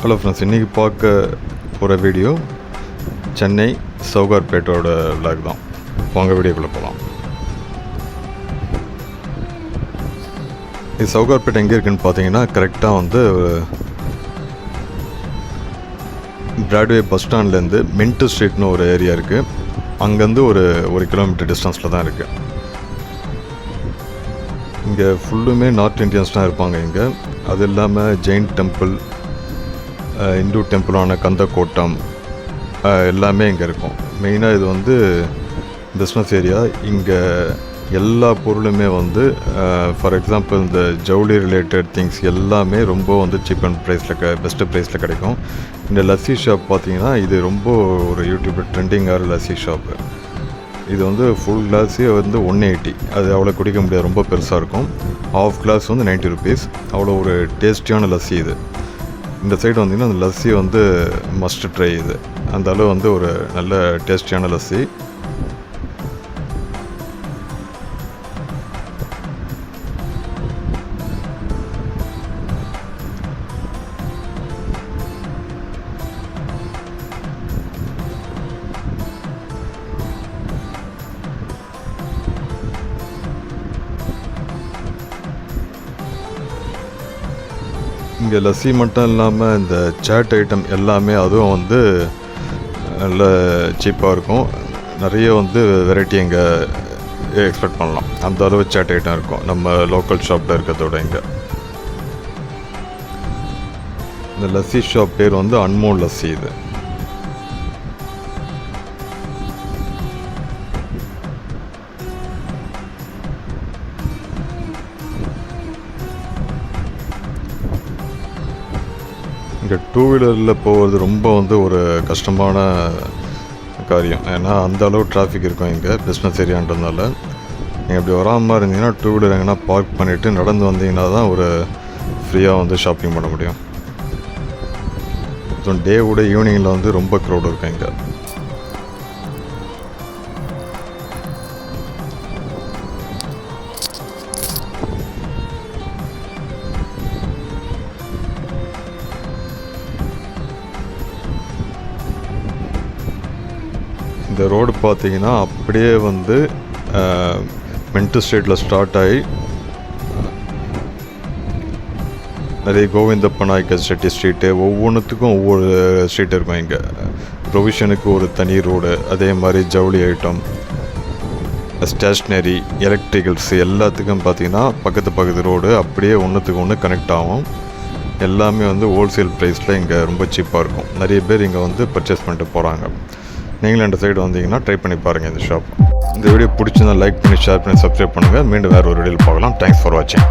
Hello friends இன்றைக்கி பார்க்க போகிற வீடியோ சென்னை சவுகார்பேட்டோட விளாக் தான். வாங்க வீடியோக்குள்ளே போகலாம் இது சவுகார்பேட்டை எங்கே இருக்குன்னு பார்த்தீங்கன்னா கரெக்டாக வந்து பிராட்வே பஸ் ஸ்டாண்ட்லேருந்து மின்ட்டு ஸ்ட்ரீட்னு ஒரு ஏரியா இருக்குது அங்கேருந்து ஒரு ஒரு கிலோமீட்டர் டிஸ்டன்ஸில் தான் இருக்குது இங்கே ஃபுல்லுமே நார்த் இந்தியன்ஸ் தான் இருப்பாங்க இங்கே. அது இல்லாமல் ஜெயின் டெம்பிள் இந்து டெம்பிளான கந்தக்கோட்டம் எல்லாமே இங்கே இருக்கும். மெயினாக இது வந்து பிஸ்னஸ் ஏரியா இங்கே எல்லா பொருளுமே வந்து ஃபார் எக்ஸாம்பிள் இந்த ஜவுளி ரிலேட்டட் திங்ஸ் எல்லாமே ரொம்ப வந்து சீப் அண்ட் ப்ரைஸில் க பெஸ்ட்டு ப்ரைஸில் கிடைக்கும். இந்த லஸ்ஸி ஷாப் பார்த்திங்கன்னா இது ரொம்ப ஒரு யூடியூப்பில் ட்ரெண்டிங்காக லஸ்ஸி ஷாப்பு இது வந்து ஃபுல் கிளாஸே வந்து ஒன் எயிட்டி அது அவ்வளோ குடிக்க முடியாது ரொம்ப பெருசாக இருக்கும். ஆஃப் கிளாஸ் வந்து 90 ருபீஸ் அவ்வளோ ஒரு டேஸ்டியான லஸ்ஸி இது. இந்த சைடு வந்தீங்கன்னா அந்த லஸ்ஸி வந்து மஸ்ட் ட்ரை இது. அந்த அளவு வந்து ஒரு நல்ல டேஸ்டியான லஸ்ஸி. இங்கே லஸ்ஸி மட்டும் இல்லாமல் இந்த சேட் ஐட்டம் எல்லாமே அதுவும் வந்து நல்ல சீப்பாக இருக்கும். நிறைய வந்து வெரைட்டி இங்கே எக்ஸ்பெக்ட் பண்ணலாம். அந்த அளவு சேட் ஐட்டம் இருக்கும். நம்ம லோக்கல் ஷாப்பில் இருக்கிறதோட இங்கே. இந்த லஸ்ஸி ஷாப் பேர் வந்து அன்மோல் லஸ்ஸி இது. இங்கே டூ வீலரில் போகிறது ரொம்ப வந்து ஒரு கஷ்டமான காரியம். ஏன்னா அந்த அளவு டிராஃபிக் இருக்கும் இங்கே பிஸ்னஸ் ஏரியான்றதுனால நீங்கள் இப்படி வராமல் இருந்தீங்கன்னா டூ வீலர் எங்கன்னா பார்க் பண்ணிவிட்டு நடந்து வந்தீங்கன்னா தான் ஒரு ஃப்ரீயாக வந்து ஷாப்பிங் பண்ண முடியும். டே விட ஈவினிங்கில் வந்து ரொம்ப க்ரௌட் இருக்கும் இங்கே. இந்த ரோடு பார்த்தீங்கன்னா அப்படியே வந்து மென்ட்டு ஸ்ட்ரீட்டில் ஸ்டார்ட் ஆகி நிறைய கோவிந்தப்பநாயக்க செட்டி ஸ்ட்ரீட்டு ஒவ்வொன்றுத்துக்கும் ஒவ்வொரு ஸ்ட்ரீட் இருக்கும் இங்கே. ப்ரொவிஷனுக்கு ஒரு தனி ரோடு அதே மாதிரி ஜவுளி ஐட்டம் ஸ்டேஷ்னரி எலக்ட்ரிக்கல்ஸ் எல்லாத்துக்கும் பார்த்தீங்கன்னா பக்கத்து பக்கத்து ரோடு அப்படியே ஒன்றுத்துக்கு ஒன்று கனெக்ட் ஆகும். எல்லாமே வந்து ஹோல்சேல் ப்ரைஸில் இங்கே ரொம்ப சீப்பாக இருக்கும். நிறைய பேர் இங்கே வந்து பர்ச்சேஸ் பண்ணிட்டு போகிறாங்க நீங்களும் இந்த சைடு வந்தீங்கன்னா ட்ரை பண்ணி பாருங்கள் இந்த ஷாப் இந்த வீடியோ பிடிச்சிருந்தா லைக் பண்ணி ஷேர் பண்ணி சப்ஸ்கிரைப் பண்ணுங்கள் மீண்டும் வேறு ஒரு வீடியோவில் பார்க்கலாம். தேங்க்ஸ் ஃபார் வாட்சிங்